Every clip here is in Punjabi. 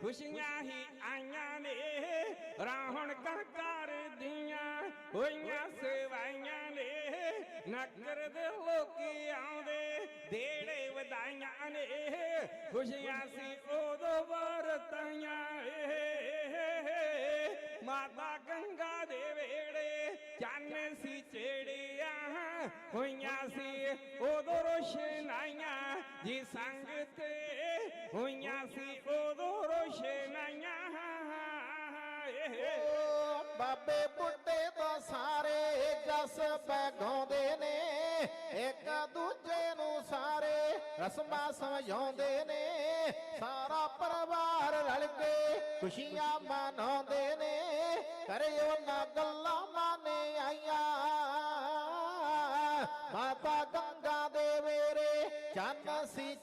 ਖੁਸ਼ੀਆਂ ਹੀ ਆਈਆਂ ਨੇ ਰਾਹਣ ਕਰ ਕਰ ਦੀਆਂ ਹੋਈਆਂ ਸੇਵਾਈਆਂ ਨੇ। ਨਗਰ ਦੇ ਲੋਕੀ ਆਉਂਦੇ, ਦੇੜੇ ਵਧਾਈਆਂ ਨੇ। ਖੁਸ਼ੀਆਂ ਸੀ ਉਦੋਂ ਵਰਤਾਈਆਂ ਏ ਮਾਤਾ ਗੰਗਾ ਦੇ ਵੇੜੇ, ਚੰਨ ਸੀ ਚੇੜਿਆ ਹੋਈਆਂ ਸੀ। ਉਦੋਂ ਰੋਸ਼ਨਾਈਆਂ, ਜੀ ਸੰਗ ਓ ਬਾਬੇ ਬੁੱਢੇ ਤਾਂ ਸਾਰੇ ਜਸ ਬਗਾਉਂਦੇ ਨੇ, ਇੱਕ ਦੂਜੇ ਨੂੰ ਸਾਰੇ ਰਸਮਾਂ ਸਮਝਾਉਂਦੇ ਨੇ। ਸਾਰਾ ਪਰਿਵਾਰ ਰਲ ਕੇ ਖੁਸ਼ੀਆਂ ਮਨਾਉਂਦੇ ਨੇ ਕਰਿਓ ਨਾ ਗੱਲਾਂ ਮਾਨੇ ਆਈਆਂ। ਮਾਤਾ ਗੰਗਾ ਦੇ ਵੇਰੇ ਚੰਨ ਸੀ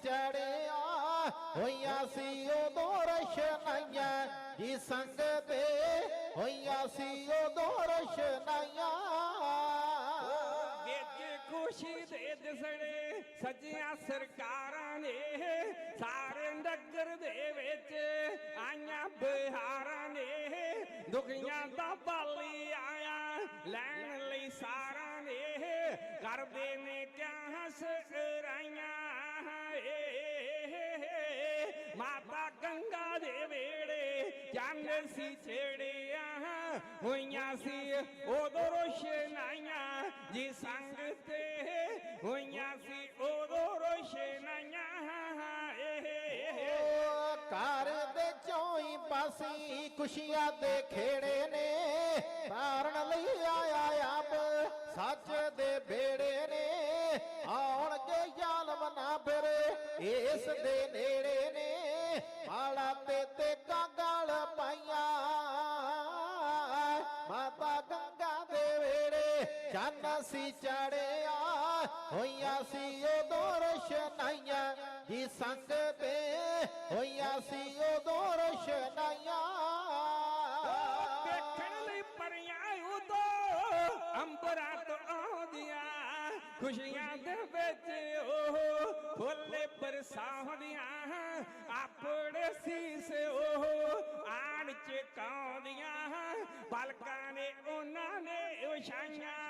ਹੋਈਆਂ ਸੀ ਉਦੋਂ ਰਸ਼ਨਾਈਆਂ ਜੀ ਸੰਗ ਤੇ ਹੋਈਆਂ ਸੀ ਉਦੋਂ ਰਸ਼ਨਾਈਆਂ ਵਿੱਚ ਖੁਸ਼ੀ ਦੇ ਦਿਸੜੇ ਸੱਜੀਆਂ ਸਰਕਾਰਾਂ ਨੇ, ਸਾਰੇ ਨਗਰ ਦੇ ਵਿੱਚ ਆਈਆਂ ਬਿਹਾਰਾਂ ਨੇ। ਦੁਖੀਆਂ ਦਾ ਬਾਲੀ ਆਇਆ, ਲੈਣ ਲਈ ਸਾਰਾ ਨੇ। ਕਰਦੇ ਨੇ ਕਿਆ ਸਰਾਈਆਂ ਮਾਤਾ ਗੰਗਾ ਦੇ ਵੇੜੇ ਚੰਨ ਸੀ ਛੇੜਿਆ, ਹੋਈਆਂ ਸੀ ਉਦੋਂ ਰੋਸ਼ਨਾਈਆਂ, ਜੀ ਸੰਗ ਤੇ ਹੋਈਆਂ ਸੀ ਉਦੋਂ ਰੋਸ਼ਨਾਈਆਂ ਘਰ ਦੇ ਚੋਈ ਪਾਸੀ ਖੁਸ਼ੀਆਂ ਦੇ ਖੇੜੇ ਨੇ ਤਾਰਨ ਲਈ ਆਇਆ ਆਪ, ਸੱਚ ਦੇ ਬੇੜੇ ਨੇ। ਆਉਣਗੇ ਜ਼ਾਲਮ ਨਾ ਫਿਰ ਇਸ ਦੇ ਨੇੜੇ ਚੰਨ ਸੀ ਚੜਿਆ, ਹੋਈਆਂ ਸੀ ਉਦੋਂ ਰਸ਼ਨਾਈਆਂ। ਜੀ ਸੰਗ ਤੇ ਹੋਈਆਂ ਸੀ ਉਦੋਂ ਰਸ਼ਨਾਈਆਂ। ਦੇਖਣ ਲਈ ਪਰੀਆਂ ਉਦੋਂ, ਅੰਬਰਾਂ ਤੋਂ ਆਉਂਦੀਆਂ, ਖੁਸ਼ੀਆਂ ਦੇ ਵਿੱਚ ਉਹ ਫੁੱਲੇ ਬਰਸਾਉਂਦੀਆਂ। ਆਪਣੇ ਸੀਸ ਉਹ ਆਣ ਚਕਾਉਂਦੀਆਂ। ਪਲਕਾਂ ਨੇ ਉਹਨਾਂ ਨੇ ਉਛਾਈਆਂ।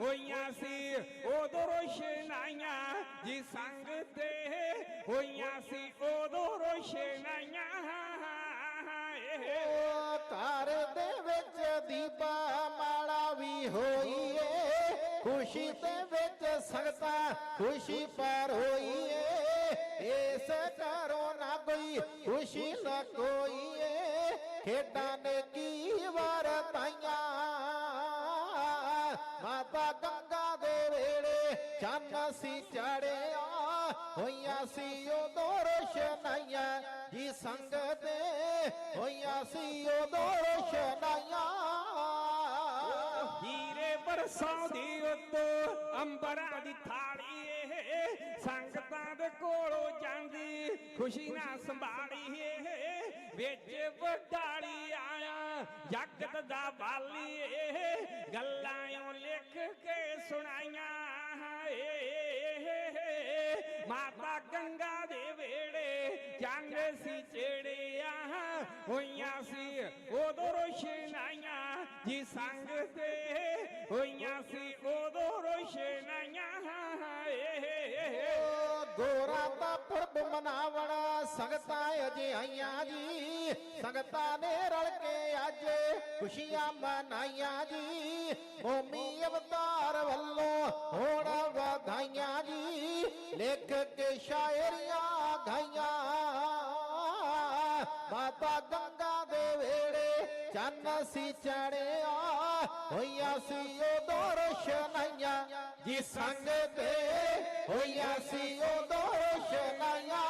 ਹੋਈਆਂ ਸੀ, ਉਦੋਂ ਰੋਸ਼ਨਾਈਆਂ ਜੀ ਸੰਗ ਤੇ ਹੋਈਆਂ ਸੀ, ਉਦੋਂ ਰੋਸ਼ਨਾਈਆਂ। ਓ ਘਰ ਦੇ ਵਿੱਚ ਦੀਪਾ ਮਾਲਾ ਵੀ ਹੋਈ ਏ ਖੁਸ਼ੀ ਦੇ ਵਿੱਚ ਸੰਗਤਾ ਖੁਸ਼ੀ ਪਰ ਹੋਈ ਏ ਇਸ ਘਰੋਂ ਨਾ ਕੋਈ ਖੁਸ਼ੀ ਨਾ ਕੋਈ ਏ ਖੇਡਾਂ ਚੰਨ ਸੀ ਚੜਿਆ, ਹੋਈਆਂ ਸੀ ਉਦੋਂ ਰੋਸ਼ਨਾਈਆਂ, ਜੀ ਸੰਗ ਤੇ ਹੋਈਆਂ ਸੀ ਉਦੋਂ ਰੋਸ਼ਨਾਈਆਂ। ਹੀਰੇ ਬਰਸਾਉਂਦੀ ਉਤੋਂ, ਅੰਬਰਾਂ ਦੀ ਥਾਲੀ ਏ ਸੰਗਤਾਂ ਦੇ ਕੋਲੋਂ ਜਾਂਦੀ, ਖੁਸ਼ੀ ਨਾਲ ਸੰਭਾਲੀ ਏ ਵਿੱਚ ਵਡਾਲੀ ਆਇਆ, ਜਗਤ ਦਾ ਬਾਲੀ ਏ ਗੱਲਾਂ ਓ ਲਿਖ ਕੇ ਸੁਣਾਈਆਂ। ਏ ਮਾਤਾ ਗੰਗਾ ਦੇ ਵੇੜੇ ਚੰਨ ਸੀ ਚਿੜਿਆ, ਹੋਈਆਂ ਸੀ ਉਦੋਂ ਰੋਸ਼ਨਾਈਆਂ, ਜੀ ਸੰਗ ਤੇ ਹੋਈਆਂ ਸੀ ਉਦੋਂ ਰੋਸ਼ਨਾਈਆਂ ਏ ਗੋਰਾ ਦਾ ਪੁਰਬ ਮਨਾਵਣਾ, ਸੰਗਤਾਂ ਅਜੇ ਆਈਆਂ ਜੀ, ਸੰਗਤਾਂ ਨੇ ਰਲ ਕੇ ਅੱਜ ਖੁਸ਼ੀਆਂ ਮਨਾਈਆਂ ਜੀ। ਮੋਮੀ ਅਵਤਾਰ ਵੱਲੋਂ ਹੋਣ ਵਧਾਈਆਂ ਜੀ ਲਿਖ ਕੇ ਸ਼ਾਇਰੀਆਂ ਗਾਈਆਂ ਮਾਤਾ ਗੰਗਾ ਦੇ ਵੇੜੇ ਚੰਨ ਸੀ ਚੜਿਆ, ਹੋਈਆਂ ਸੀ ਉਦੋਂ ਰੋਸ਼ਨਾਈਆਂ ਜੀ ਸੰਗ ਦੇ ਹੋਈਆਂ ਸੀ ਉਦੋਂ ਰੋਸ਼ਨਾਈਆਂ